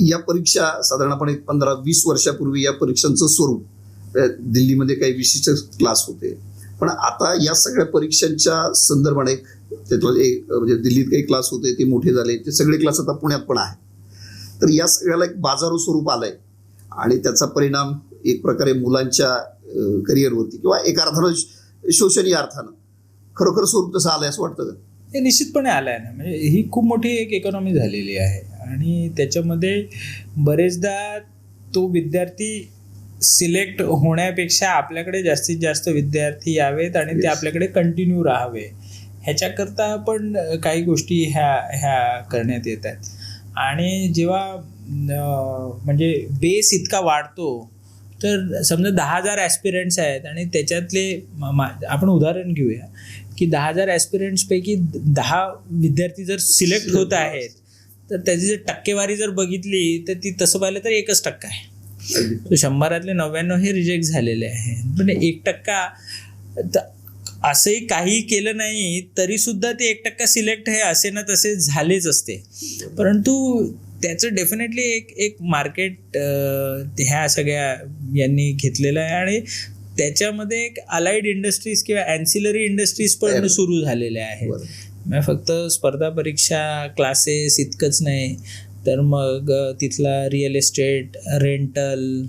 या परीक्षा साधारणपणे पंधरा वीस वर्षापूर्वी या परीक्षांचं स्वरूप दिल्लीमध्ये काही विशिष्ट क्लास होते. पण आता या सगळ्या परीक्षांच्या संदर्भाने एक त्यातलं एक म्हणजे दिल्लीत काही क्लास होते ते मोठे झाले ते सगळे क्लास आता पुण्यात पण आहे तर या सगळ्याला एक बाजारू स्वरूप आलंय. आणि त्याचा परिणाम एक प्रकारे मुलांच्या करिअरवरती किंवा एका अर्थानं शोषणीय अर्थानं खरोखर स्वरूप तसं आलंय असं वाटतं का? हे निश्चितपणे आलं आहे ना. म्हणजे ही खूप मोठी एक इकॉनॉमी झालेली आहे. आणि त्याच्यामध्ये बरेचदा तो विद्यार्थी सिलेक्ट होण्यापेक्षा आपल्याकडे जास्तीत जास्त विद्यार्थी यावेत आणि ते. आपल्याकडे कंटिन्यू राहावे ह्याच्याकरता पण काही गोष्टी ह्या ह्या करण्यात येत आहेत आणि जेव्हा म्हणजे बेस इतका वाढतो तर समजा दहा हजार ॲस्पिरंट्स आहेत आणि त्याच्यातले आपण उदाहरण घेऊया की दहा हजार ॲस्पिरंट्सपैकी दहा विद्यार्थी जर सिलेक्ट होत आहेत तर त्याची जर टक्केवारी जर बघितली तर ती तसं पाहिलं तर एकच टक्का आहे. शंभरातले नव्याण्णव हे रिजेक्ट झालेले आहे. पण एक टक्का त- असंही काही केलं नाही तरी सुद्धा ते एक टक्का सिलेक्ट आहे असे ना तसे झालेच असते. परंतु त्याचं डेफिनेटली एक एक मार्केट ह्या सगळ्या यांनी घेतलेलं आहे आणि त्याच्यामध्ये एक अलाइड इंडस्ट्रीज किंवा अँसिलरी इंडस्ट्रीज पण. सुरू झालेल्या आहेत. म्हणजे फक्त स्पर्धा परीक्षा क्लासेस इतकंच नाही तर मग तिथला रिअल एस्टेट रेंटल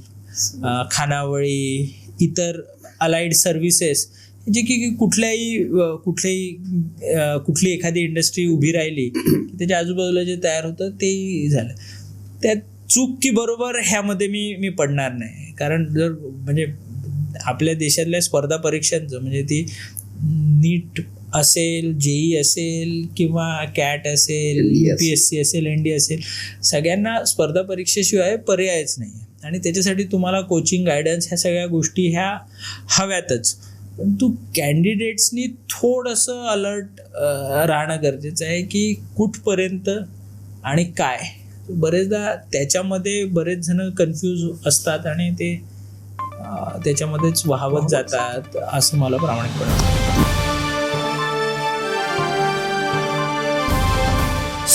खानावळी इतर अलाइड सर्व्हिसेस जे की कुठल्याही कुठल्याही कुठली एखादी इंडस्ट्री उभी राहिली की त्याच्या आजूबाजूला जे तयार होतं तेही झालं. त्यात चूक की बरोबर ह्यामध्ये मी मी पडणार नाही. कारण जर म्हणजे आपल्या देशातल्या स्पर्धा परीक्षांचं म्हणजे ती नीट असेल जेई असेल किंवा कॅट असेल यू पी एस सी असेल एन डी असेल सगळ्यांना स्पर्धा परीक्षेशिवाय पर्यायच नाही आणि त्याच्यासाठी तुम्हाला कोचिंग गायडन्स ह्या सगळ्या गोष्टी ह्या हव्यातच. परंतु कॅन्डिडेट्सनी थोडंसं अलर्ट राहणं गरजेचं आहे की कुठपर्यंत आणि काय. बरेचदा त्याच्यामध्ये बरेच जण कन्फ्यूज असतात आणि ते त्याच्यामध्येच वाहवत जातात असं मला प्रामाणिकपणे.